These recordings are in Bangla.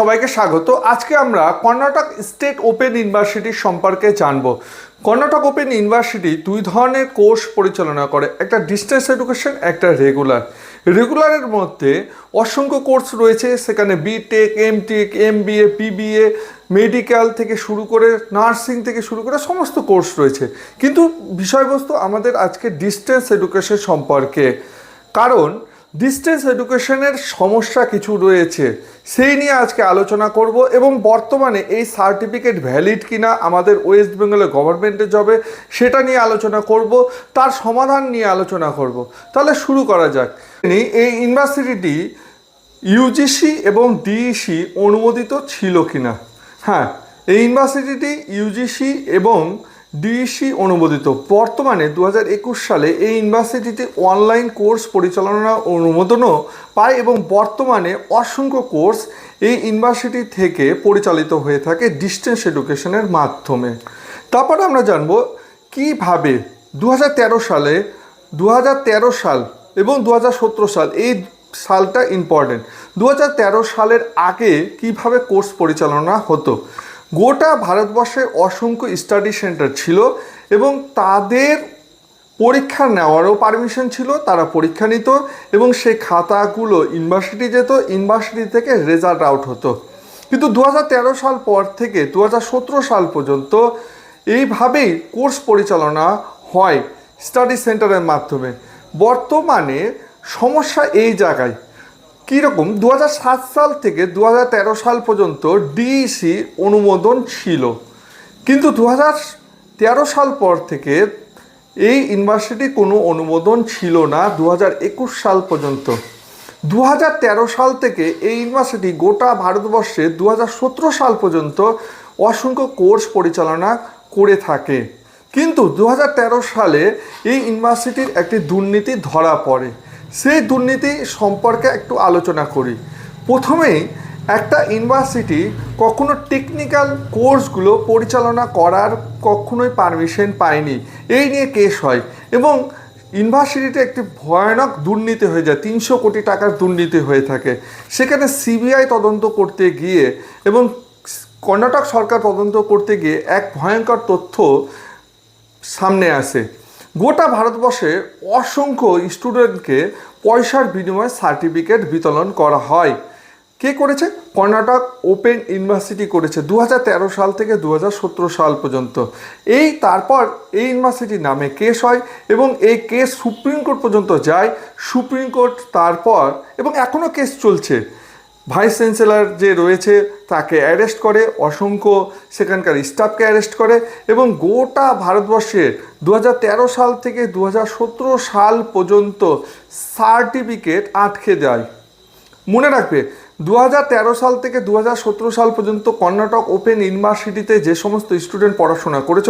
সবাইকে স্বাগত। আজকে আমরা কর্ণাটক স্টেট ওপেন ইউনিভার্সিটি সম্পর্কে জানব। কর্ণাটক ওপেন ইউনিভার্সিটি দুই ধরনের কোর্স পরিচালনা করে, একটা ডিস্টেন্স এডুকেশন, একটা রেগুলার। রেগুলারের মধ্যে অসংখ্য কোর্স রয়েছে, সেখানে BTech M BA PBA medical থেকে শুরু করে নার্সিং থেকে শুরু করে সমস্ত কোর্স রয়েছে। কিন্তু বিষয়বস্তু আমাদের আজকে ডিস্টেন্স এডুকেশন সম্পর্কে। কারণ ডিস্টেন্স এডুকেশনের সমস্যা কিছু রয়েছে। সেই নিয়ে আজকে আলোচনা করব এবং বর্তমানে এই সার্টিফিকেট ভ্যালিড কিনা আমাদের ওয়েস্ট বেঙ্গলের গভর্নমেন্টের জবে সেটা নিয়ে আলোচনা করব, তার সমাধান নিয়ে আলোচনা করব। তাহলে শুরু করা যাক। এই ইউনিভার্সিটিটি ইউজিসি এবং ডিইসি অনুমোদিত ছিল কিনা? হ্যাঁ এই ইউনিভার্সিটিটি ইউজিসি এবং ডিইসি অনুমোদিত। বর্তমানে দু হাজার একুশ সালে এই ইউনিভার্সিটিতে অনলাইন কোর্স পরিচালনা অনুমোদনও পায় এবং বর্তমানে অসংখ্য কোর্স এই ইউনিভার্সিটি থেকে পরিচালিত হয়ে থাকে ডিস্টেন্স এডুকেশনের মাধ্যমে। তারপরে আমরা জানব কীভাবে দু হাজার তেরো সালে দু হাজার তেরো সাল এবং দু হাজার সতেরো সাল এই সালটা ইম্পর্টেন্ট দু হাজার তেরো সালের আগে কীভাবে কোর্স পরিচালনা হতো? গোটা ভারতবর্ষে অসংখ্য স্টাডি সেন্টার ছিল এবং তাদের পরীক্ষা নেওয়ারও পারমিশন ছিল, তারা পরীক্ষা নিত এবং সেই খাতাগুলো ইউনিভার্সিটি যেত ইউনিভার্সিটি থেকে রেজাল্ট আউট হতো। কিন্তু দু হাজার তেরো সাল পর থেকে দু হাজার সতেরো সাল পর্যন্ত এইভাবেই কোর্স পরিচালনা হয় স্টাডি সেন্টারের মাধ্যমে। বর্তমানে সমস্যা এই জায়গায় কীরকম? দু হাজার সাত সাল থেকে দু হাজার তেরো সাল পর্যন্ত ডিইসি অনুমোদন ছিল। কিন্তু দু তেরো সাল পর থেকে এই ইউনিভার্সিটি কোনো অনুমোদন ছিল না দু একুশ সাল পর্যন্ত। দু তেরো সাল থেকে এই ইউনিভার্সিটি গোটা ভারতবর্ষে দু হাজার সতেরো সাল পর্যন্ত অসংখ্য কোর্স পরিচালনা করে থাকে। কিন্তু দু হাজার তেরো সালে এই ইউনিভার্সিটির একটি দুর্নীতি ধরা পড়ে। সেই দুর্নীতি সম্পর্কে একটু আলোচনা করি। প্রথমেই একটা ইউনিভার্সিটি কখনো টেকনিক্যাল কোর্সগুলো পরিচালনা করার কখনোই পারমিশন পায়নি। এই নিয়ে কেস হয় এবং ইউনিভার্সিটিতে একটি ভয়ানক দুর্নীতি হয়ে যায়, তিনশো কোটি টাকার দুর্নীতি হয়ে থাকে। সেখানে সিবিআই তদন্ত করতে গিয়ে এবং কর্ণাটক সরকার তদন্ত করতে গিয়ে এক ভয়ঙ্কর তথ্য সামনে আসে। গোটা ভারতবর্ষে অসংখ্য স্টুডেন্টকে পয়সার বিনিময়ে সার্টিফিকেট বিতরণ করা হয়। কে করেছে? কর্ণাটক ওপেন ইউনিভার্সিটি করেছে দু হাজার তেরো সাল থেকে দু হাজার সতেরো সাল পর্যন্ত। এই তারপর এই ইউনিভার্সিটির নামে কেস হয় এবং এই কেস সুপ্রিম কোর্ট পর্যন্ত যায়। সুপ্রিম কোর্ট তারপর এবং এখনও কেস চলছে। ভাইস চ্যান্সেলর যে রয়েছে তাকে অ্যারেস্ট করে, অসংখ্য সেখানকার স্টাফকে অ্যারেস্ট করে এবং গোটা ভারতবর্ষে দু সাল থেকে দু হাজার সতেরো সাল পর্যন্ত সার্টিফিকেট আটকে দেয়। মনে রাখবে দু হাজার তেরো সাল থেকে দু হাজার সতেরো সাল পর্যন্ত কর্ণাটক ওপেন ইউনিভার্সিটিতে যে সমস্ত স্টুডেন্ট পড়াশোনা করেছ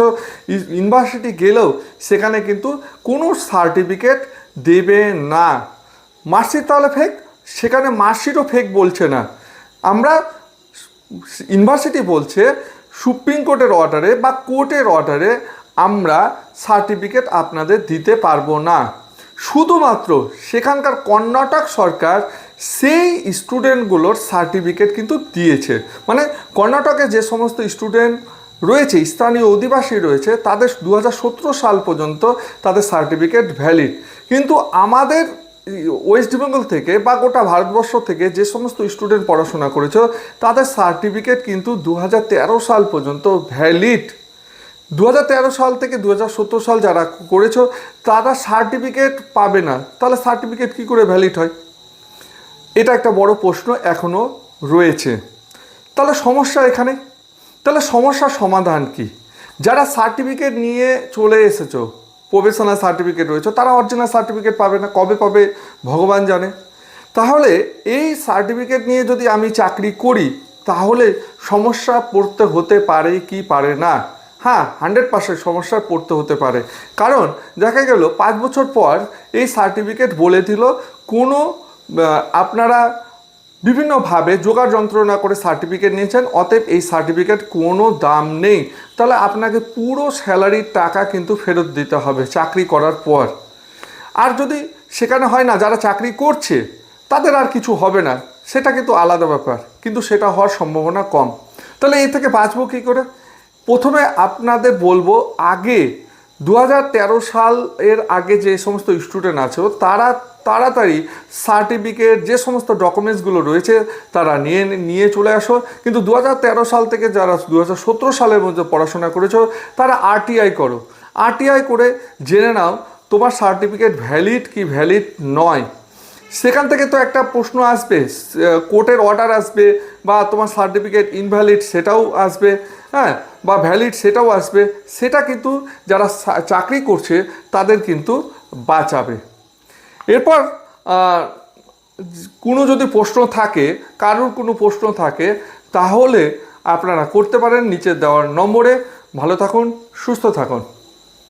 ইউনিভার্সিটি গেলেও সেখানে কিন্তু কোনো সার্টিফিকেট দেবে না। মার্কশিট তাহলে ফেক সেখানে মার্কশিটও ফেক বলছে না। আমরা ইউনিভার্সিটি বলছে, সুপ্রিম কোর্টের অর্ডারে বা কোর্টের অর্ডারে আমরা সার্টিফিকেট আপনাদের দিতে পারব না। শুধুমাত্র সেখানকার কর্ণাটক সরকার সেই স্টুডেন্টগুলোর সার্টিফিকেট কিন্তু দিয়েছে। মানে কর্ণাটকে যে সমস্ত স্টুডেন্ট রয়েছে, স্থানীয় অধিবাসী রয়েছে, তাদের দু হাজার সতেরো সাল পর্যন্ত তাদের সার্টিফিকেট ভ্যালিড কিন্তু আমাদের ওয়েস্ট বেঙ্গল থেকে বা গোটা ভারতবর্ষ থেকে যে সমস্ত স্টুডেন্ট পড়াশোনা করেছ, তাদের সার্টিফিকেট কিন্তু দু হাজার তেরো সাল পর্যন্ত ভ্যালিড দু হাজার তেরো সাল থেকে দু হাজার সতেরো সাল যারা করেছ, তারা সার্টিফিকেট পাবে না। তাহলে সার্টিফিকেট কী করে ভ্যালিড হয়? এটা একটা বড় প্রশ্ন এখনও রয়েছে। তাহলে সমস্যা এখানে? তাহলে সমস্যার সমাধান কি? যারা সার্টিফিকেট নিয়ে চলে এসেছ প্রফেশনাল সার্টিফিকেট রয়েছে, তারা অরিজিনাল সার্টিফিকেট পাবে না, কবে পাবে, ভগবান জানে। তাহলে এই সার্টিফিকেট নিয়ে যদি আমি চাকরি করি, তাহলে সমস্যা পড়তে হতে পারে কি পারে না? হ্যাঁ হান্ড্রেড পার্সেন্ট সমস্যা পড়তে হতে পারে। কারণ দেখা গেল, পাঁচ বছর পর এই সার্টিফিকেট বলে দিল, কোনো আপনারা বিভিন্নভাবে যোগাড় যন্ত্রণা করে সার্টিফিকেট নিয়েছেন। অতএব এই সার্টিফিকেট কোনো দাম নেই। তাহলে আপনাকে পুরো স্যালারির টাকা কিন্তু ফেরত দিতে হবে চাকরি করার পর। আর যদি সেখানে হয় না, যারা চাকরি করছে, তাদের আর কিছু হবে না। সেটা কিন্তু আলাদা ব্যাপার। কিন্তু সেটা হওয়ার সম্ভাবনা কম। তাহলে এই থেকে বাঁচবো কী করে? প্রথমে আপনাদের বলব, আগে দু সাল এর আগে যে সমস্ত স্টুডেন্ট আছে, তারা তাড়াতাড়ি সার্টিফিকেট, যে সমস্ত ডকুমেন্টসগুলো রয়েছে, তারা নিয়ে নিয়ে চলে আসো। কিন্তু দু হাজার তেরো সাল থেকে যারা দু হাজার সতেরো সালের মধ্যে পড়াশোনা করেছ, তারা আরটিআই করো। আরটিআই করে জেনে নাও, তোমার সার্টিফিকেট ভ্যালিড কি ভ্যালিড নয়। সেখান থেকে তো একটা প্রশ্ন আসবে কোর্টের অর্ডার আসবে, বা তোমার সার্টিফিকেট ইনভ্যালিড সেটাও আসবে হ্যাঁ বা ভ্যালিড সেটাও আসবে। সেটা কিন্তু যারা চাকরি করছে, তাদের কিন্তু বাঁচাবে। এরপর কোনো যদি প্রশ্ন থাকে, কারোর কোনো প্রশ্ন থাকে, তাহলে আপনারা করতে পারেন নিচে দেওয়ার নম্বরে। ভালো থাকুন, সুস্থ থাকুন।